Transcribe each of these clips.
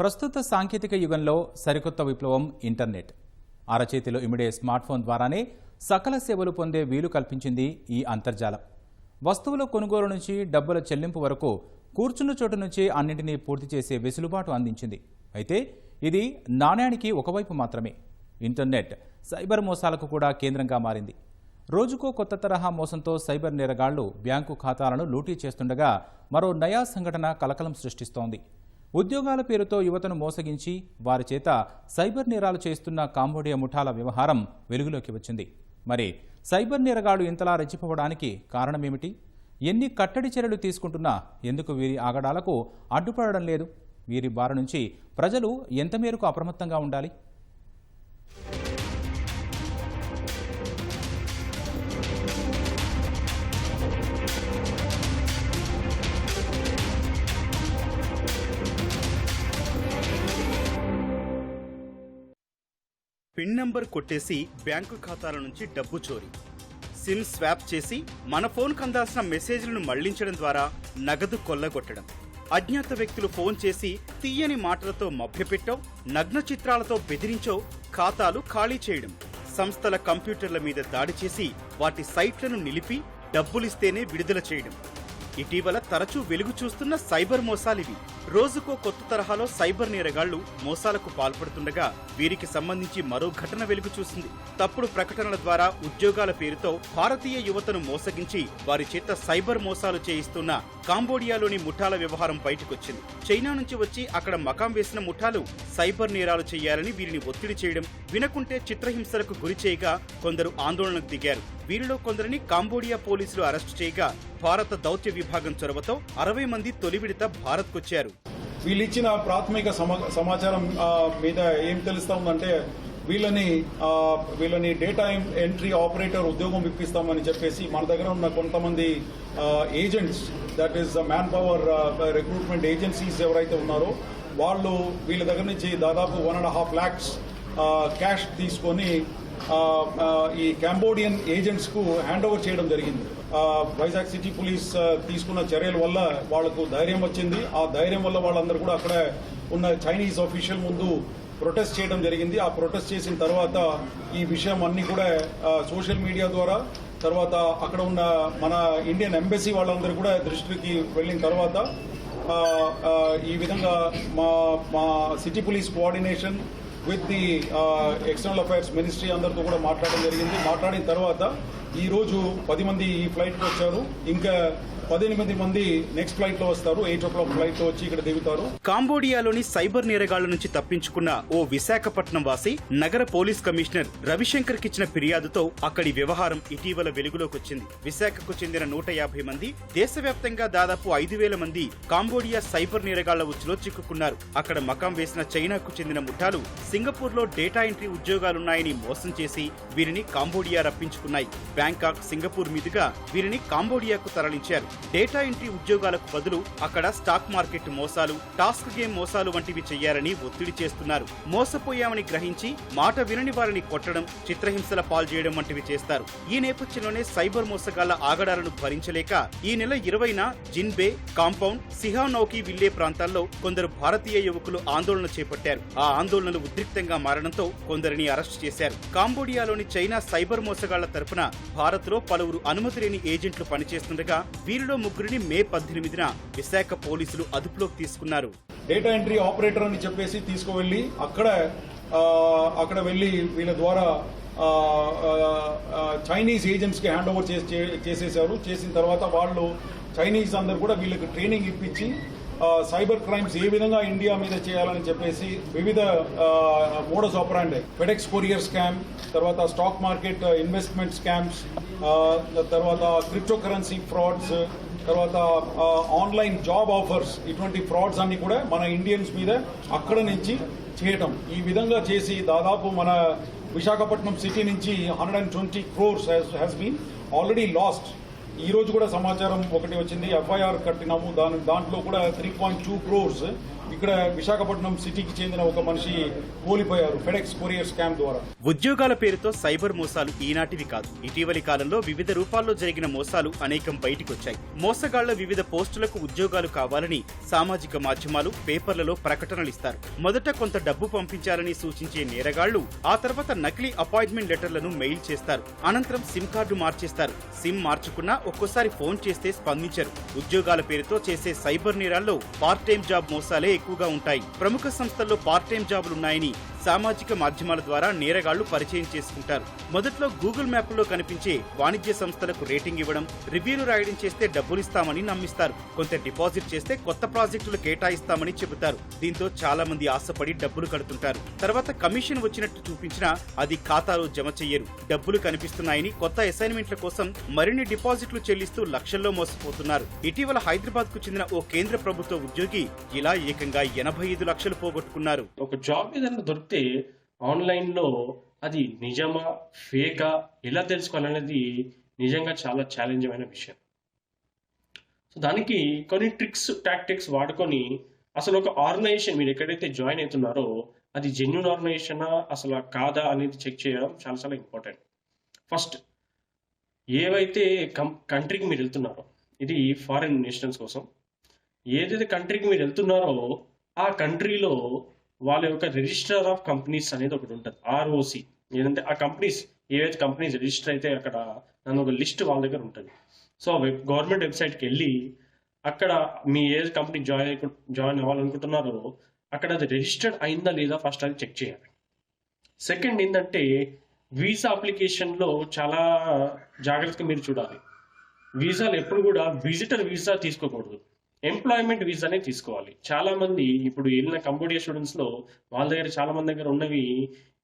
ప్రస్తుత సాంకేతిక యుగంలో సరికొత్త విప్లవం ఇంటర్నెట్. అరచేతిలో ఇమిడే స్మార్ట్ ఫోన్ ద్వారానే సకల సేవలు పొందే వీలు కల్పించింది ఈ అంతర్జాలం. వస్తువుల కొనుగోలు నుంచి డబ్బుల చెల్లింపు వరకు కూర్చున్న చోటు నుంచి అన్నింటినీ పూర్తి చేసే వెసులుబాటు అందించింది. అయితే ఇది నాణ్యానికి ఒకవైపు మాత్రమే. ఇంటర్నెట్ సైబర్ మోసాలకు కూడా కేంద్రంగా మారింది. రోజుకో కొత్త తరహా మోసంతో సైబర్ నేరగాళ్ళు బ్యాంకు ఖాతాలను లూటీ చేస్తుండగా మరో నయా సంఘటన కలకలం సృష్టిస్తోంది. ఉద్యోగాల పేరుతో యువతను మోసగించి వారి చేత సైబర్ నేరాలు చేస్తున్న కాంబోడియా ముఠాల వ్యవహారం వెలుగులోకి వచ్చింది. మరి సైబర్ నేరగాళ్ళు ఇంతలా రెచ్చిపోవడానికి కారణమేమిటి? ఎన్ని కట్టడి చర్యలు తీసుకుంటున్నా ఎందుకు వీరి ఆగడాలకు అడ్డుపడడం లేదు? వీరి బారి నుంచి ప్రజలు ఎంత మేరకు అప్రమత్తంగా ఉండాలి? పిన్ నంబర్ కొట్టేసి బ్యాంకు ఖాతాల నుంచి డబ్బు చోరీ. సిమ్ స్వాప్ చేసి మన ఫోన్కు అందాల్సిన మెసేజ్లను మళ్ళించడం ద్వారా నగదు కొల్లగొట్టడం. అజ్ఞాత వ్యక్తులు ఫోన్ చేసి తీయని మాటలతో మభ్యపెట్టో నగ్న చిత్రాలతో బెదిరించో ఖాతాలు ఖాళీ చేయడం. సంస్థల కంప్యూటర్ల మీద దాడి చేసి వాటి సైట్లను నిలిపి డబ్బులిస్తేనే విడుదల చేయడం. ఇటీవల తరచూ వెలుగు చూస్తున్న సైబర్ మోసాలివి రోజుకో కొత్త తరహాలో సైబర్ నేరగాళ్ళు మోసాలకు పాల్పడుతుండగా వీరికి సంబంధించి మరో ఘటన వెలుగు చూసింది. తప్పుడు ప్రకటనల ద్వారా ఉద్యోగాల పేరుతో భారతీయ యువతను మోసగించి వారి చేత సైబర్ మోసాలు చేయిస్తున్న కాంబోడియాలోని ముఠాల వ్యవహారం బయటకొచ్చింది. చైనా నుంచి వచ్చి అక్కడ మకాం వేసిన ముఠాలు సైబర్ నేరాలు చేయాలని వీరిని ఒత్తిడి చేయడం వినకుంటే చిత్రహింసలకు గురి చేయగా కొందరు ఆందోళనకు దిగారు. వీరిలో కొందరిని కాంబోడియా పోలీసులు అరెస్టు చేయగా భారత దౌత్య విభాగం చొరవతో అరవై మంది తొలి విడత భారత్కొచ్చారు. వీళ్ళు ఇచ్చిన ప్రాథమిక సమా- సమాచారం మీద ఏం తెలుస్తా ఉందంటే వీళ్ళని వీళ్ళని డేటా ఎంట్రీ ఆపరేటర్ ఉద్యోగం ఇప్పిస్తామని చెప్పేసి మన దగ్గర ఉన్న కొంతమంది agents that is man power recruitment agencies ఎవరైతే ఉన్నారో వాళ్ళు వీళ్ళ దగ్గర నుంచి దాదాపు one and half lakhs cash తీసుకొని ఈ కాంబోడియన్ ఏజెంట్స్కు హ్యాండ్ ఓవర్ చేయడం జరిగింది. వైజాగ్ సిటీ పోలీస్ తీసుకున్న చర్యల వల్ల వాళ్ళకు ధైర్యం వచ్చింది. ఆ ధైర్యం వల్ల వాళ్ళందరూ కూడా అక్కడ ఉన్న చైనీస్ ఆఫీషియల్ ముందు ప్రొటెస్ట్ చేయడం జరిగింది. ఆ ప్రొటెస్ట్ చేసిన తర్వాత ఈ విషయం అన్ని కూడా సోషల్ మీడియా ద్వారా తర్వాత అక్కడ ఉన్న మన ఇండియన్ ఎంబసీ వాళ్ళందరూ కూడా దృష్టికి వెళ్ళిన తర్వాత ఈ విధంగా మా మా city police coordination with the external affairs ministry అందరితో కూడా మాట్లాడడం జరిగింది. మాట్లాడిన తర్వాత ఈ రోజు పది మంది ఈ ఫ్లైట్ వచ్చారు. ఇంకా పద్దెనిమిది మంది నెక్స్ట్ ఫ్లైట్లో వస్తారు. ఎయిట్ ఓ క్లాక్ ఫ్లైట్లో వచ్చి ఇక్కడ దిగుతారు. కాంబోడియాలోని సైబర్ నేరగాళ్ళ నుంచి తప్పించుకున్న ఓ విశాఖపట్నం వాసి నగర పోలీస్ కమిషనర్ రవిశంకర్ కిచ్చిన ఫిర్యాదుతో అక్కడి వ్యవహారం ఇటీవల వెలుగులోకి వచ్చింది. విశాఖకు చెందిన నూట యాభై మంది దేశవ్యాప్తంగా దాదాపు ఐదు వేల మంది కాంబోడియా సైబర్ నేరగాళ్ళ ఉచ్చులో చిక్కుకున్నారు. అక్కడ మకాం వేసిన చైనాకు చెందిన ముఠాలు సింగపూర్లో డేటా ఎంట్రీ ఉద్యోగాలున్నాయని మోసం చేసి వీరిని కాంబోడియా రప్పించుకున్నాయి. బ్యాంకాక్ సింగపూర్ మీదుగా వీరిని కాంబోడియాకు తరలించారు. డేటా ఎంట్రీ ఉద్యోగాలకు బదులు అక్కడ స్టాక్ మార్కెట్ మోసాలు టాస్క్ గేమ్ మోసాలు వంటివి చేయాలని ఒత్తిడి చేస్తున్నారు. మోసపోయామని గ్రహించి మాట వినని వారిని కొట్టడం చిత్రహింసల పాల్చేయడం వంటివి చేస్తారు. ఈ నేపథ్యంలోనే సైబర్ మోసగాళ్ళ ఆగడాలను భరించలేక ఈ నెల ఇరవైన జిన్బే కాంపౌండ్ సిహానౌకి విల్లే ప్రాంతాల్లో కొందరు భారతీయ యువకులు ఆందోళన చేపట్టారు. ఆ ఆందోళనలు ఉద్రిక్తంగా మారడంతో కొందరిని అరెస్టు చేశారు. కాంబోడియాలోని చైనా సైబర్ మోసగాళ్ళ తరపున భారత్లో పలువురు అనుమతి లేని ఏజెంట్లు పనిచేస్తుండగా వీరిలో ముగ్గురిని మే పద్దెనిమిదిన విశాఖ పోలీసులు అదుపులోకి తీసుకున్నారు. డేటా ఎంట్రీ ఆపరేటర్ అని చెప్పేసి తీసుకువెళ్ళి అక్కడ అక్కడ వెళ్ళి వీళ్ళ ద్వారా చైనీస్ ఏజెంట్స్కి హ్యాండ్ ఓవర్ చేసేసారు చేసిన తర్వాత వాళ్ళు చైనీస్ అందరు కూడా వీళ్ళకి ట్రైనింగ్ ఇప్పించి సైబర్ క్రైమ్స్ ఏ విధంగా ఇండియా మీద చేయాలని చెప్పేసి వివిధ modus operandi FedEx courier scam తర్వాత స్టాక్ మార్కెట్ ఇన్వెస్ట్మెంట్ స్కామ్స్ తర్వాత క్రిప్టో కరెన్సీ ఫ్రాడ్స్ తర్వాత ఆన్లైన్ జాబ్ ఆఫర్స్ ఇటువంటి ఫ్రాడ్స్ అన్ని కూడా మన ఇండియన్స్ మీద అక్కడ నుంచి చేయటం. ఈ విధంగా చేసి దాదాపు మన విశాఖపట్నం సిటీ నుంచి hundred and twenty crores has been already lost ఈ రోజు కూడా సమాచారం ఒకటి వచ్చింది. ఎఫ్ఐఆర్ కట్టినాము. దాని దాంట్లో కూడా త్రీ పాయింట్ టూ క్రోర్స్ ఇక్కడ విశాఖపట్నం సిటీకి చెందిన ఒక మనిషి కూలిపోయారు ఫెడెక్స్ కొరియర్ స్కామ్ ద్వారా. ఉద్యోగాల పేరుతో సైబర్ మోసాలు ఈనాటివి కాదు. ఇటీవలి కాలంలో వివిధ రూపాల్లో జరిగిన మోసాలు అనేకం బయటికొచ్చాయి. మోసగాళ్ళ వివిధ పోస్టులకు ఉద్యోగాలు కావాలని సామాజిక మాధ్యమాలు పేపర్లలో ప్రకటనలు ఇస్తారు మొదట కొంత డబ్బు పంపించాలని సూచించే నేరగాళ్ళు ఆ తర్వాత నకిలీ అపాయింట్మెంట్ లెటర్లను మెయిల్ చేస్తారు. అనంతరం సిమ్ కార్డు మార్చేస్తారు. సిమ్ మార్చుకున్నా ఒక్కోసారి ఫోన్ చేస్తే స్పందించరు. ఉద్యోగాల పేరుతో చేసే సైబర్ నేరాల్లో పార్ట్ టైం జాబ్ మోసాలే ఎక్కువగా ఉంటాయి. ప్రముఖ సంస్థల్లో పార్ట్ టైం జాబులున్నాయని సామాజిక మాధ్యమాల ద్వారా నేరగాళ్ళు పరిచయం చేసుకుంటారు. మొదట్లో గూగుల్ మ్యాప్లో కనిపించే వాణిజ్య సంస్థలకు రేటింగ్ ఇవ్వడం రివ్యూలు రాయడం చేస్తే డబ్బులిస్తామని నమ్మిస్తారు. కొంత డిపాజిట్ చేస్తే కొత్త ప్రాజెక్టులు కేటాయిస్తామని చెబుతారు. దీంతో చాలా మంది ఆశపడి డబ్బులు కడుతుంటారు. తర్వాత కమిషన్ వచ్చినట్టు చూపించినా అది ఖాతాలో జమ చెయ్యరు. డబ్బులు కనిపిస్తున్నాయని కొత్త అసైన్మెంట్ల కోసం మరిన్ని డిపాజిట్లు చెల్లిస్తూ లక్షల్లో మోసపోతున్నారు. ఇటీవల హైదరాబాద్కు చెందిన ఓ కేంద్ర ప్రభుత్వ ఉద్యోగి ఇలా ఏకంగా ఎనభై ఐదు లక్షలు పోగొట్టుకున్నారు. ఒక జాబ్ ఏదైనా దొరికితే ఆన్లైన్లో అది నిజమా ఫేకా ఎలా తెలుసుకోవాలనేది నిజంగా చాలా ఛాలెంజింగ్ విషయం. సో దానికి కొన్ని ట్రిక్స్ టాక్టిక్స్ వాడుకొని అసలు ఒక ఆర్గనైజేషన్ మీరు ఎక్కడైతే జాయిన్ అవుతున్నారో అది జెన్యున్ ఆర్గనైజేషనా అసలు కాదా అనేది చెక్ చేయడం చాలా చాలా ఇంపార్టెంట్ ఫస్ట్ ఏవైతే కం కంట్రీకి మీరు వెళ్తున్నారో ఇది ఫారిన్ నేషనల్స్ కోసం ఏదైతే కంట్రీకి మీరు వెళ్తున్నారో ఆ కంట్రీలో వాళ్ళ యొక్క రిజిస్టర్ ఆఫ్ కంపెనీస్ అనేది ఒకటి ఉంటుంది ఆర్ఓసి ఏంటంటే ఆ కంపెనీస్ ఏవైతే కంపెనీస్ రిజిస్టర్ అయితే అక్కడ నన్ను ఒక లిస్ట్ వాళ్ళ దగ్గర ఉంటుంది. సో వెబ్ గవర్నమెంట్ వెబ్సైట్కి వెళ్ళి అక్కడ మీ ఏ కంపెనీ జాయిన్ జాయిన్ అవ్వాలనుకుంటున్నారో అక్కడ అది రిజిస్టర్డ్ అయిందా లేదా ఫస్ట్ అది చెక్ చేయాలి. సెకండ్ ఏంటంటే వీసా అప్లికేషన్లో చాలా జాగ్రత్తగా మీరు చూడాలి. వీసాలు ఎప్పుడు కూడా విజిటర్ వీసా తీసుకోకూడదు. ఎంప్లాయ్మెంట్ వీసానే తీసుకోవాలి. చాలా మంది ఇప్పుడు వెళ్ళిన కంబోడియా స్టూడెంట్స్లో వాళ్ళ దగ్గర చాలా మంది దగ్గర ఉన్నవి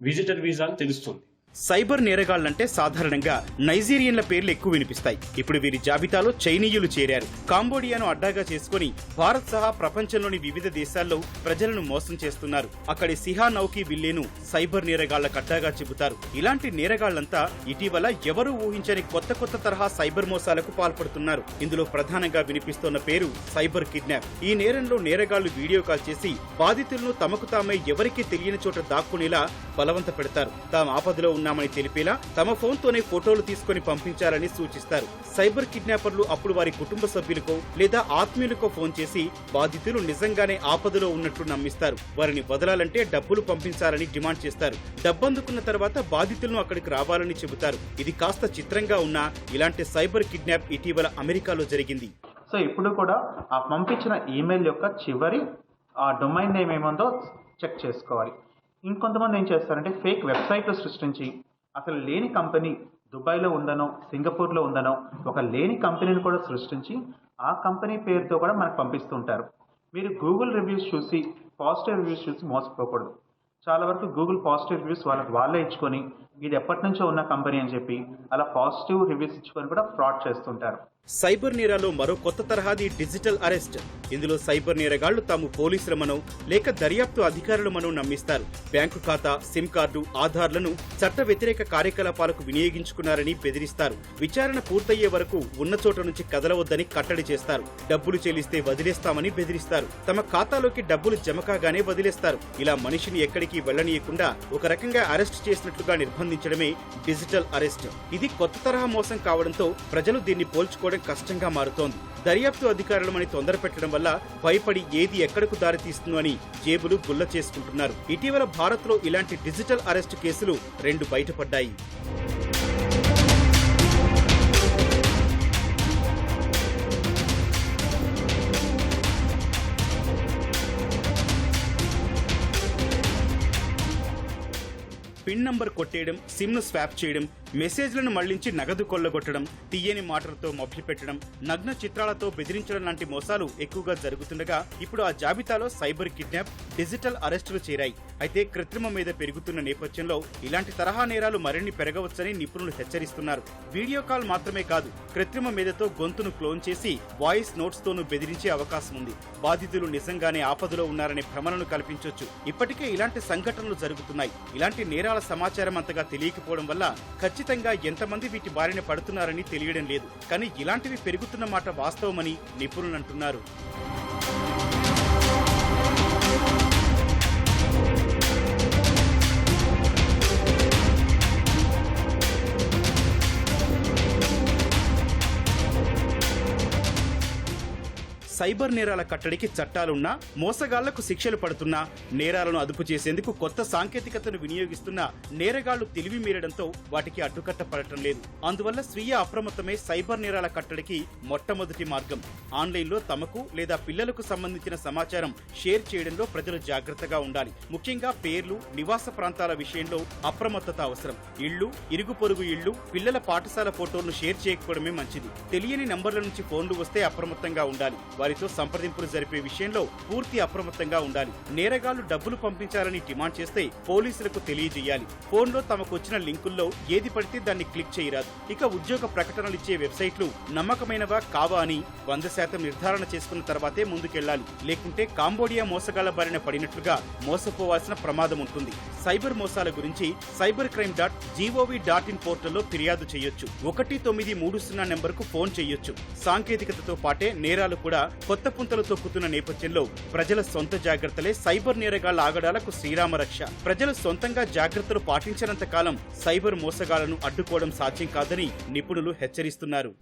విజిటర్ వీసా అని తెలుస్తుంది. సైబర్ నేరగాళ్ళంటే సాధారణంగా నైజీరియన్ల పేర్లు ఎక్కువ వినిపిస్తాయి. ఇప్పుడు వీరి జాబితాలో చైనీయులు చేరారు. కాంబోడియాను అడ్డాగా చేసుకుని భారత్ సహా ప్రపంచంలోని వివిధ దేశాల్లో ప్రజలను మోసం చేస్తున్నారు. అక్కడి సిహా నౌకీ విల్లేను సైబర్ నేరగాళ్ళకు అడ్డాగా చెబుతారు. ఇలాంటి నేరగాళ్ళంతా ఇటీవల ఎవరూ ఊహించని కొత్త కొత్త తరహా సైబర్ మోసాలకు పాల్పడుతున్నారు. ఇందులో ప్రధానంగా వినిపిస్తోన్న పేరు సైబర్ కిడ్నాప్. ఈ నేరంలో నేరగాళ్ళు వీడియో కాల్ చేసి బాధితులను తమకు తామే ఎవరికీ తెలియని చోట దాక్కునేలా బలవంత పెడతారు. తాము ఆపదలో ఉన్నామని తెలిపేలా తమ ఫోన్తోనే ఫోటోలు తీసుకొని పంపించాలని సూచిస్తారు. సైబర్ కిడ్నాపర్లు అప్పుడు వారి కుటుంబ సభ్యులకో లేదా ఆత్మీయులకో ఫోన్ చేసి బాధితులు నిజంగానే ఆపదలో ఉన్నట్లు నమ్మిస్తారు. వారిని వదలాలంటే డబ్బులు పంపించాలని డిమాండ్ చేస్తారు. డబ్బందుకున్న తర్వాత బాధితులను అక్కడికి రావాలని చెబుతారు. ఇది కాస్త చిత్రంగా ఉన్నా ఇలాంటి సైబర్ కిడ్నాప్ ఇటీవల అమెరికాలో జరిగింది. సో ఇప్పుడు కూడా ఆ పంపించిన ఈమెయిల్ యొక్క చివరి ఆ డొమైన్ నేమ్ ఏముందో చెక్ చేసుకోవాలి. ఇంకొంతమంది ఏం చేస్తారంటే ఫేక్ వెబ్సైట్లు సృష్టించి అసలు లేని కంపెనీ దుబాయ్లో ఉందనో సింగపూర్లో ఉందనో ఒక లేని కంపెనీని కూడా సృష్టించి ఆ కంపెనీ పేరుతో కూడా మనకు పంపిస్తుంటారు. మీరు గూగుల్ రివ్యూస్ చూసి పాజిటివ్ రివ్యూస్ చూసి మోసపోకూడదు. చాలా వరకు గూగుల్ పాజిటివ్ రివ్యూస్ వాళ్ళకి వాళ్ళే ఇచ్చుకొని ఇది ఎప్పటి నుంచో ఉన్న కంపెనీ అని చెప్పి అలా పాజిటివ్ రివ్యూస్ ఇచ్చుకొని కూడా ఫ్రాడ్ చేస్తుంటారు. సైబర్ నేరాలో మరో కొత్త తరహాది డిజిటల్ అరెస్ట్. ఇందులో సైబర్ నేరగాళ్ళు తాము పోలీసులమనో లేక దర్యాప్తు అధికారులమనో నమ్మిస్తారు. బ్యాంకు ఖాతా సిమ్ కార్డు ఆధార్లను చట్ట వ్యతిరేక కార్యకలాపాలకు వినియోగించుకున్నారని బెదిరిస్తారు. విచారణ పూర్తయ్యే వరకు ఉన్న చోట నుంచి కదలవద్దని కట్టడి చేస్తారు. డబ్బులు చెల్లిస్తే వదిలేస్తామని బెదిరిస్తారు. తమ ఖాతాలోకి డబ్బులు జమ కాగానే వదిలేస్తారు. ఇలా మనిషిని ఎక్కడికి వెళ్ళనీయకుండా ఒక రకంగా అరెస్ట్ చేసినట్లుగా నిర్బంధించడమే డిజిటల్ అరెస్ట్. ఇది కొత్త తరహా మోసం కావడంతో ప్రజలు దీన్ని పోల్చుకోవడం కష్టంగా మారుతోంది. దర్యాప్తు అధికారులమని తొందర పెట్టడం వల్ల భయపడి ఏది ఎక్కడకు దారితీస్తుందో అని జేబులు గుల్ల చేసుకుంటున్నారు. ఇటీవల భారత్లో ఇలాంటి డిజిటల్ అరెస్ట్ కేసులు రెండు బయటపడ్డాయి. పిన్ నంబర్ కొట్టేయడం సిమ్ను స్వాప్ చేయడం మెసేజ్లను మళ్ళించి నగదు కొల్లగొట్టడం తీయని మాటలతో మభ్యపెట్టడం నగ్న చిత్రాలతో బెదిరించడం లాంటి మోసాలు ఎక్కువగా జరుగుతుండగా ఇప్పుడు ఆ జాబితాలో సైబర్ కిడ్నాప్ డిజిటల్ అరెస్టులు చేరాయి. అయితే కృత్రిమ మీద పెరుగుతున్న నేపథ్యంలో ఇలాంటి తరహా నేరాలు మరిన్ని పెరగవచ్చని నిపుణులు హెచ్చరిస్తున్నారు. వీడియో కాల్ మాత్రమే కాదు కృత్రిమ మీదతో గొంతును క్లోన్ చేసి వాయిస్ నోట్స్ తోనూ బెదిరించే అవకాశం ఉంది. బాధితులు నిజంగానే ఆపదలో ఉన్నారనే భ్రమలను కల్పించొచ్చు. ఇప్పటికే ఇలాంటి సంఘటనలు జరుగుతున్నాయి. ఇలాంటి నేరాల సమాచారం అంతగా తెలియకపోవడం వల్ల ఖచ్చితంగా ఎంతమంది వీటి బారిన పడుతున్నారని తెలియడం లేదు. కానీ ఇలాంటివి పెరుగుతున్న మాట వాస్తవమని నిపుణులంటున్నారు. సైబర్ నేరాల కట్టడికి చట్టాలున్నా మోసగాళ్ళకు శిక్షలు పడుతున్నా నేరాలను అదుపు చేసేందుకు కొత్త సాంకేతికతను వినియోగిస్తున్న నేరగాళ్ళు తెలివి మీరడంతో వాటికి అడ్డుకట్ట పడటం లేదు. అందువల్ల స్వీయ అప్రమత్తమే సైబర్ నేరాల కట్టడికి మొట్టమొదటి మార్గం. ఆన్లైన్లో తమకు లేదా పిల్లలకు సంబంధించిన సమాచారం షేర్ చేయడంలో ప్రజలు జాగ్రత్తగా ఉండాలి. ముఖ్యంగా పేర్లు నివాస ప్రాంతాల విషయంలో అప్రమత్తత అవసరం. ఇళ్ళు ఇరుగు పొరుగు ఇళ్ళు పిల్లల పాఠశాల ఫోటోలను షేర్ చేయకపోవడమే మంచిది. తెలియని నంబర్ల నుంచి ఫోన్లు వస్తే అప్రమత్తంగా ఉండాలి. వారి వారితో సంప్రదింపులు జరిపే విషయంలో పూర్తి అప్రమత్తంగా ఉండాలి. నేరగాళ్ళు డబ్బులు పంపించాలని డిమాండ్ చేస్తే పోలీసులకు తెలియజేయాలి. ఫోన్లో తమకు వచ్చిన లింకుల్లో ఏది పడితే దాన్ని క్లిక్ చేయరాదు. ఇక ఉద్యోగ ప్రకటనలు ఇచ్చే వెబ్సైట్లు నమ్మకమైనవా కావా అని వంద శాతం నిర్ధారణ చేసుకున్న తర్వాతే ముందుకెళ్ళాలి. లేకుంటే కాంబోడియా మోసగాళ్ళ బారిన పడినట్లుగా మోసపోవాల్సిన ప్రమాదం ఉంటుంది. సైబర్ మోసాల గురించి cyber crime dot gov dot in పోర్టల్లో ఫిర్యాదు చేయొచ్చు. ఒకటి తొమ్మిది మూడు సున్నా నెంబర్కు ఫోన్ చేయొచ్చు. సాంకేతికతతో పాటే నేరాలు కూడా కొత్త పుంతలు తొక్కుతున్న నేపథ్యంలో ప్రజల సొంత జాగ్రత్తలే సైబర్ నేరగాళ్ళ ఆగడాలకు శ్రీరామరక్ష ప్రజలు సొంతంగా జాగ్రత్తలు పాటించినంత కాలం సైబర్ మోసగాళ్ళను అడ్డుకోవడం సాధ్యం కాదని నిపుణులు హెచ్చరిస్తున్నారు.